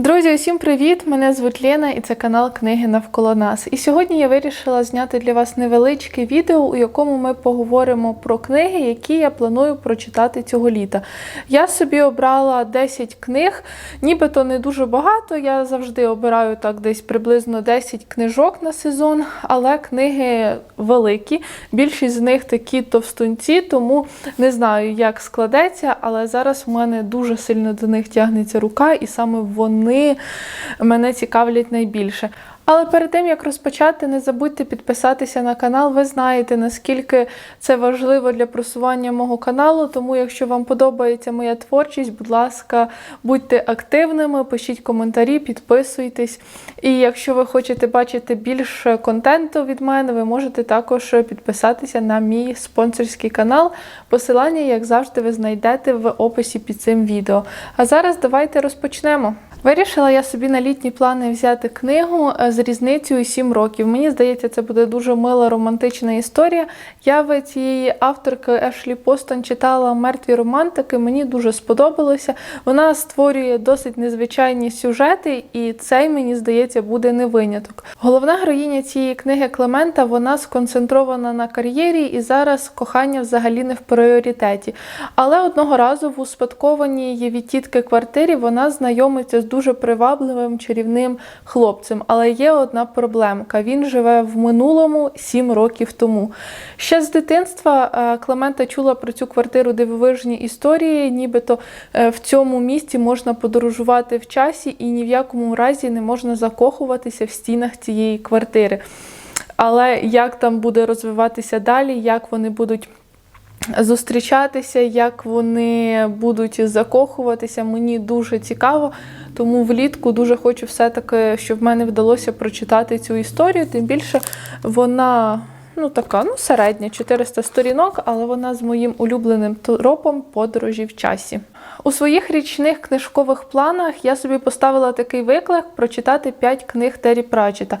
Друзі, усім привіт! Мене звуть Лена і це канал Книги навколо нас. І сьогодні я вирішила зняти для вас невеличке відео, у якому ми поговоримо про книги, які я планую прочитати цього літа. Я собі обрала 10 книг, нібито не дуже багато. Я завжди обираю так десь приблизно 10 книжок на сезон, але книги великі. Більшість з них такі товстунці, тому не знаю, як складеться, але зараз в мене дуже сильно до них тягнеться рука, і саме вони мене цікавлять найбільше. Але перед тим як розпочати, не забудьте підписатися на канал. Ви знаєте, наскільки це важливо для просування мого каналу. Тому, якщо вам подобається моя творчість, будь ласка, будьте активними, пишіть коментарі, підписуйтесь. І якщо ви хочете бачити більше контенту від мене, ви можете також підписатися на мій спонсорський канал. Посилання, як завжди, ви знайдете в описі під цим відео. А зараз давайте розпочнемо. Вирішила я собі на літні плани взяти книгу е, з різницею 7 років. Мені здається, це буде дуже мила романтична історія. Я в цієї авторки Ешлі Постон читала мертві романтики. Мені дуже сподобалося. Вона створює досить незвичайні сюжети, і цей, мені здається, буде не виняток. Головна героїня цієї книги Клемента вона сконцентрована на кар'єрі, і зараз кохання взагалі не в пріоритеті. Але одного разу в успадкованій її від тітки квартирі вона знайомиться з дуже привабливим чарівним хлопцем. Але є одна проблемка: він живе в минулому 7 років тому. Ще з дитинства е, Клемента чула про цю квартиру дивовижні історії, нібито е, в цьому місті можна подорожувати в часі і ні в якому разі не можна закохуватися в стінах цієї квартири. Але як там буде розвиватися далі, як вони будуть зустрічатися, як вони будуть закохуватися, мені дуже цікаво. Тому влітку дуже хочу все-таки, щоб в мене вдалося прочитати цю історію. Тим більше вона ну така, ну середня, 400 сторінок, але вона з моїм улюбленим тропом подорожі в часі. У своїх річних книжкових планах я собі поставила такий виклик прочитати 5 книг Террі Пратчета.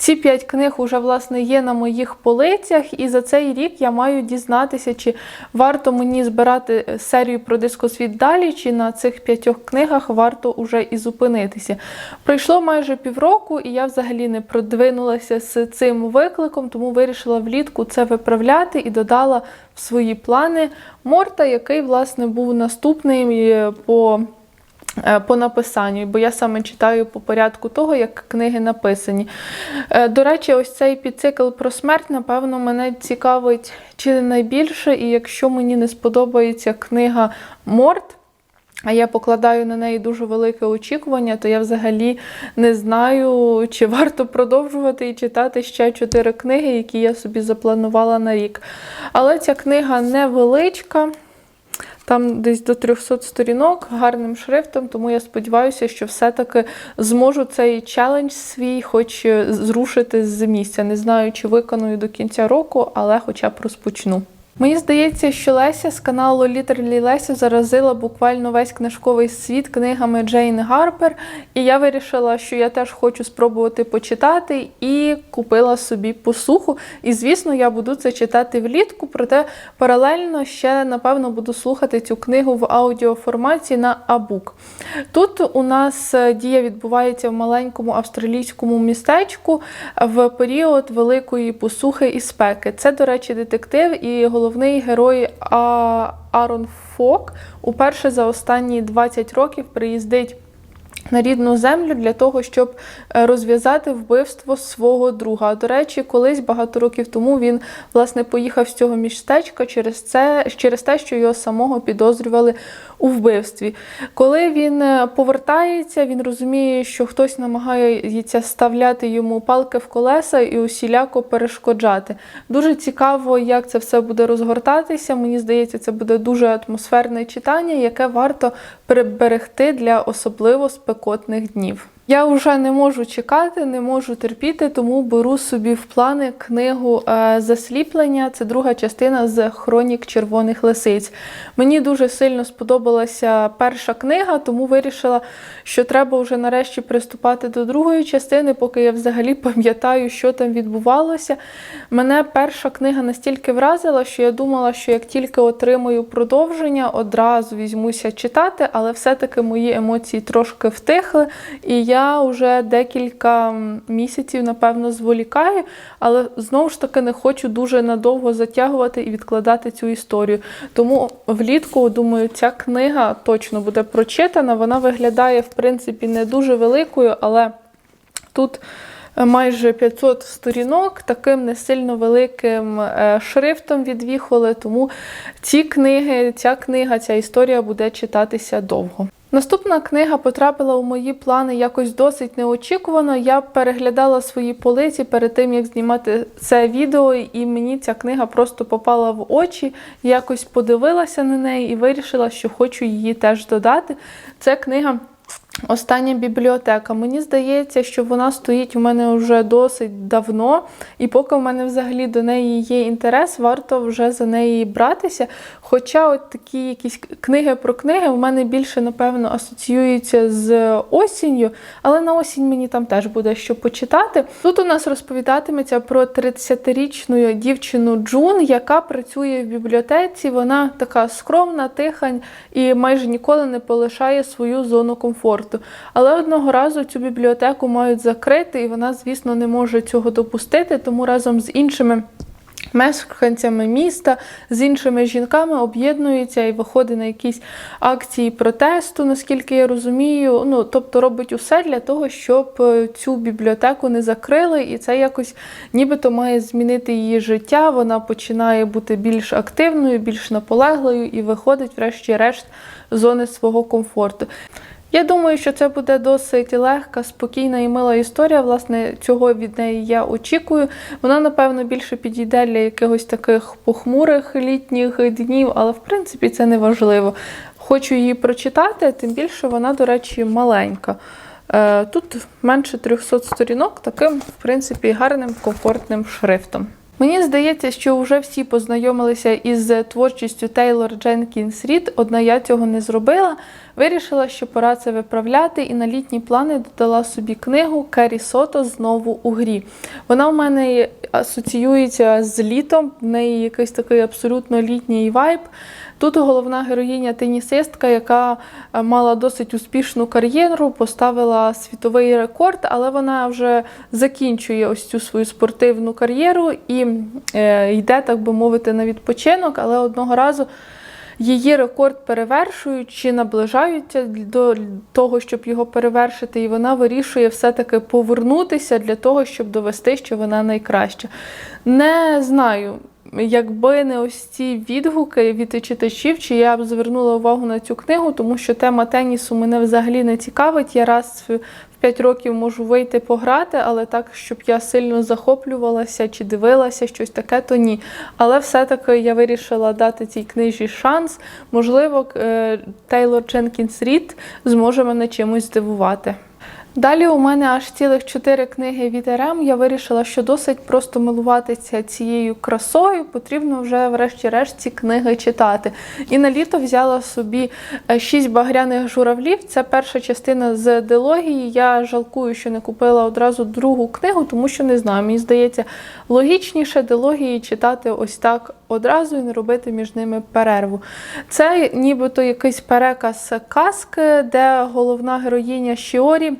Ці п'ять книг уже власне є на моїх полицях, і за цей рік я маю дізнатися, чи варто мені збирати серію про дискосвіт далі, чи на цих п'ятьох книгах варто уже і зупинитися. Пройшло майже півроку, і я взагалі не продвинулася з цим викликом, тому вирішила влітку це виправляти і додала в свої плани Морта, який власне був наступний по. По написанню, бо я саме читаю по порядку того, як книги написані. До речі, ось цей підцикл про смерть, напевно, мене цікавить чи не найбільше, і якщо мені не сподобається книга Морт, а я покладаю на неї дуже велике очікування, то я взагалі не знаю, чи варто продовжувати і читати ще чотири книги, які я собі запланувала на рік. Але ця книга невеличка. Там десь до 300 сторінок гарним шрифтом, тому я сподіваюся, що все-таки зможу цей челендж свій, хоч зрушити з місця. Не знаю, чи виконую до кінця року, але хоча б розпочну. Мені здається, що Леся з каналу Літерлі Леся заразила буквально весь книжковий світ книгами Джейн Гарпер, і я вирішила, що я теж хочу спробувати почитати і купила собі посуху. І, звісно, я буду це читати влітку, проте паралельно ще, напевно, буду слухати цю книгу в аудіоформаті на Абук. Тут у нас дія відбувається в маленькому австралійському містечку в період великої посухи і спеки. Це, до речі, детектив і головний головний герой а Арон Фок уперше за останні 20 років приїздить на рідну землю для того, щоб розв'язати вбивство свого друга. До речі, колись багато років тому він власне поїхав з цього містечка через це, через те, що його самого підозрювали у вбивстві. Коли він повертається, він розуміє, що хтось намагається ставляти йому палки в колеса і усіляко перешкоджати. Дуже цікаво, як це все буде розгортатися. Мені здається, це буде дуже атмосферне читання, яке варто приберегти для особливо спекотних днів. Я вже не можу чекати, не можу терпіти, тому беру собі в плани книгу е, Засліплення. Це друга частина з хронік червоних лисиць. Мені дуже сильно сподобалася перша книга, тому вирішила, що треба вже нарешті приступати до другої частини, поки я взагалі пам'ятаю, що там відбувалося. Мене перша книга настільки вразила, що я думала, що як тільки отримую продовження, одразу візьмуся читати, але все-таки мої емоції трошки втихли. І я вже декілька місяців, напевно, зволікаю, але знову ж таки не хочу дуже надовго затягувати і відкладати цю історію. Тому влітку, думаю, ця книга точно буде прочитана. Вона виглядає, в принципі, не дуже великою, але тут. Майже 500 сторінок, таким не сильно великим е, шрифтом відвіхали, тому ці книги, ця книга, ця історія буде читатися довго. Наступна книга потрапила у мої плани якось досить неочікувано. Я переглядала свої полиці перед тим, як знімати це відео, і мені ця книга просто попала в очі. Якось подивилася на неї і вирішила, що хочу її теж додати. Це книга. Остання бібліотека. Мені здається, що вона стоїть у мене вже досить давно, і поки в мене взагалі до неї є інтерес, варто вже за неї братися. Хоча от такі якісь книги про книги в мене більше, напевно, асоціюються з осінню, але на осінь мені там теж буде що почитати. Тут у нас розповідатиметься про 30-річну дівчину Джун, яка працює в бібліотеці. Вона така скромна, тиха і майже ніколи не полишає свою зону комфорту. Але одного разу цю бібліотеку мають закрити, і вона, звісно, не може цього допустити, тому разом з іншими. Мешканцями міста з іншими жінками об'єднується і виходить на якісь акції протесту, наскільки я розумію. Ну тобто робить усе для того, щоб е, цю бібліотеку не закрили, і це якось нібито має змінити її життя. Вона починає бути більш активною, більш наполеглою і виходить, врешті-решт, з зони свого комфорту. Я думаю, що це буде досить легка, спокійна і мила історія. Власне, цього від неї я очікую. Вона, напевно, більше підійде для якихось таких похмурих літніх днів, але в принципі це не важливо. Хочу її прочитати, тим більше вона, до речі, маленька. Е, Тут менше 300 сторінок, таким, в принципі, гарним, комфортним шрифтом. Мені здається, що вже всі познайомилися із творчістю Тейлор Дженкінс Рід, одна я цього не зробила. Вирішила, що пора це виправляти, і на літні плани додала собі книгу Кері Сото знову у грі. Вона в мене асоціюється з літом, в неї якийсь такий абсолютно літній вайб. Тут головна героїня тенісистка, яка е, мала досить успішну кар'єру, поставила світовий рекорд, але вона вже закінчує ось цю свою спортивну кар'єру і е, йде, так би мовити, на відпочинок, але одного разу. Її рекорд перевершують чи наближаються до того, щоб його перевершити, і вона вирішує все-таки повернутися для того, щоб довести, що вона найкраща. Не знаю, якби не ось ці відгуки від читачів, чи я б звернула увагу на цю книгу, тому що тема тенісу мене взагалі не цікавить. Я раз 5 років можу вийти пограти, але так, щоб я сильно захоплювалася чи дивилася щось таке, то ні. Але все-таки я вирішила дати цій книжі шанс. Можливо, е, Тейлор Дженкінс Рід зможе мене чимось здивувати. Далі у мене аж цілих чотири книги від РМ. Я вирішила, що досить просто милуватися цією красою. Потрібно вже, врешті-решт, ці книги читати. І на літо взяла собі е, шість багряних журавлів. Це перша частина з дилогії. Я жалкую, що не купила одразу другу книгу, тому що не знаю. Мені здається, логічніше дилогії читати ось так одразу і не робити між ними перерву. Це нібито якийсь переказ казки, де головна героїня Шіорі.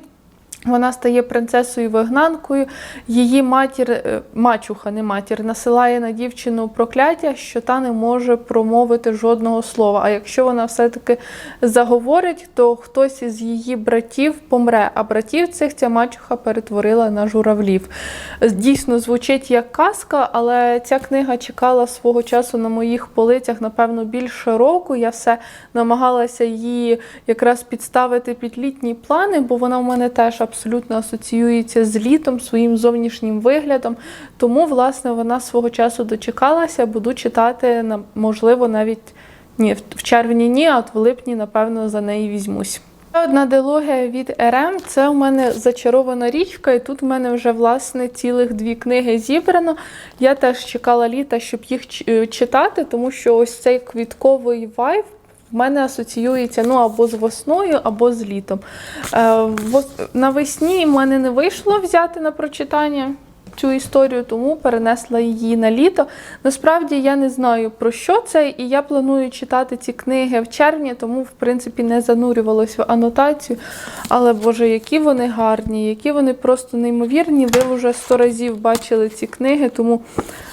Вона стає принцесою-вигнанкою, її матір, е, мачуха, не матір, насилає на дівчину прокляття, що та не може промовити жодного слова. А якщо вона все-таки заговорить, то хтось із її братів помре. А братів цих ця мачуха перетворила на журавлів. Дійсно, звучить як казка, але ця книга чекала свого часу на моїх полицях, напевно, більше року. Я все намагалася її якраз підставити під літні плани, бо вона в мене теж абсолютно асоціюється з літом, своїм зовнішнім виглядом. Тому, власне, вона свого часу дочекалася, буду читати, можливо, навіть ні, в червні ні, а от в липні, напевно, за неї візьмусь. Одна дилогія від РМ це у мене зачарована річка, і тут в мене вже власне цілих дві книги зібрано. Я теж чекала літа, щоб їх е, читати, тому що ось цей квітковий вайб в мене асоціюється ну або з весною, або з літом. Е, навесні в мене не вийшло взяти на прочитання. Цю історію, тому перенесла її на літо. Насправді я не знаю про що це, і я планую читати ці книги в червні, тому в принципі не занурювалася в анотацію. Але Боже, які вони гарні, які вони просто неймовірні. Ви вже сто разів бачили ці книги, тому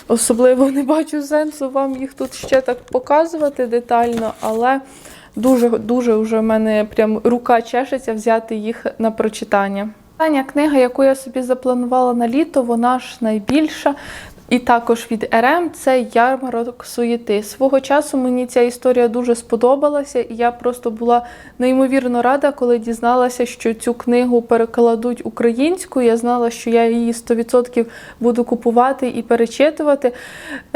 особливо не бачу сенсу вам їх тут ще так показувати детально, але дуже дуже вже в мене прям рука чешеться взяти їх на прочитання. Остання книга, яку я собі запланувала на літо, вона ж найбільша. І також від РМ це ярмарок суєти. Свого часу мені ця історія дуже сподобалася, і я просто була неймовірно рада, коли дізналася, що цю книгу перекладуть українською. Я знала, що я її 100% буду купувати і перечитувати.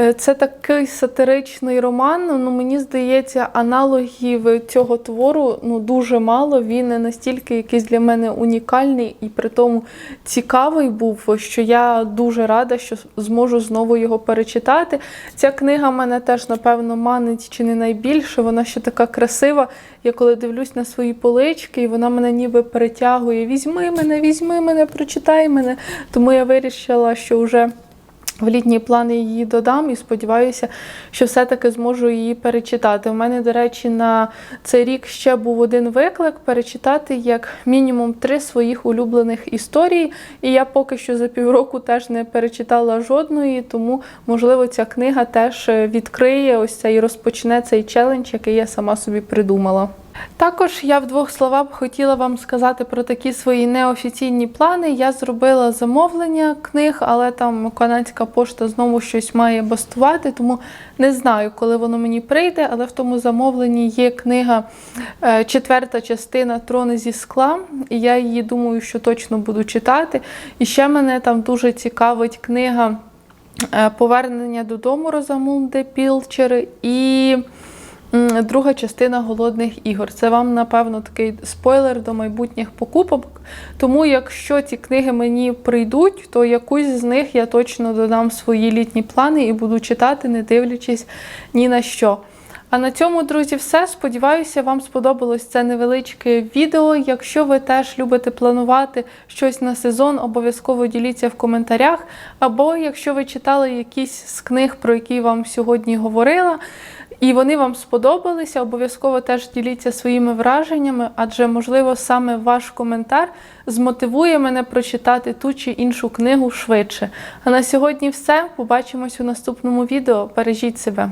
Е, Це такий сатиричний роман. Ну мені здається, аналогів цього твору ну дуже мало. Він не настільки якийсь для мене унікальний і при тому цікавий був, що я дуже рада, що зможу знову його перечитати. Ця книга мене теж, напевно, манить чи не найбільше. Вона ще така красива. Я коли дивлюсь на свої полички, і вона мене ніби перетягує: візьми мене, візьми мене, прочитай мене. Тому я вирішила, що вже. В літній план я її додам і сподіваюся, що все-таки зможу її перечитати. У мене, до речі, на цей рік ще був один виклик перечитати як мінімум три своїх улюблених історії. І я поки що за півроку теж не перечитала жодної, тому, можливо, ця книга теж відкриє ось цей і розпочне цей челендж, який я сама собі придумала. Також я в двох словах хотіла вам сказати про такі свої неофіційні плани. Я зробила замовлення книг, але там канадська пошта знову щось має бастувати, тому не знаю, коли воно мені прийде. Але в тому замовленні є книга, е, четверта частина Трони зі скла, і я її думаю, що точно буду читати. І ще мене там дуже цікавить книга е, Повернення додому Розамунди Пілчер і. Друга частина голодних ігор. Це вам, напевно, такий спойлер до майбутніх покупок. Тому, якщо ці книги мені прийдуть, то якусь з них я точно додам свої літні плани і буду читати, не дивлячись ні на що. А на цьому, друзі, все. Сподіваюся, вам сподобалось це невеличке відео. Якщо ви теж любите планувати щось на сезон, обов'язково діліться в коментарях. Або якщо ви читали якісь з книг, про які вам сьогодні говорила, і вони вам сподобалися, обов'язково теж діліться своїми враженнями, адже, можливо, саме ваш коментар змотивує мене прочитати ту чи іншу книгу швидше. А на сьогодні все. Побачимось у наступному відео. Бережіть себе.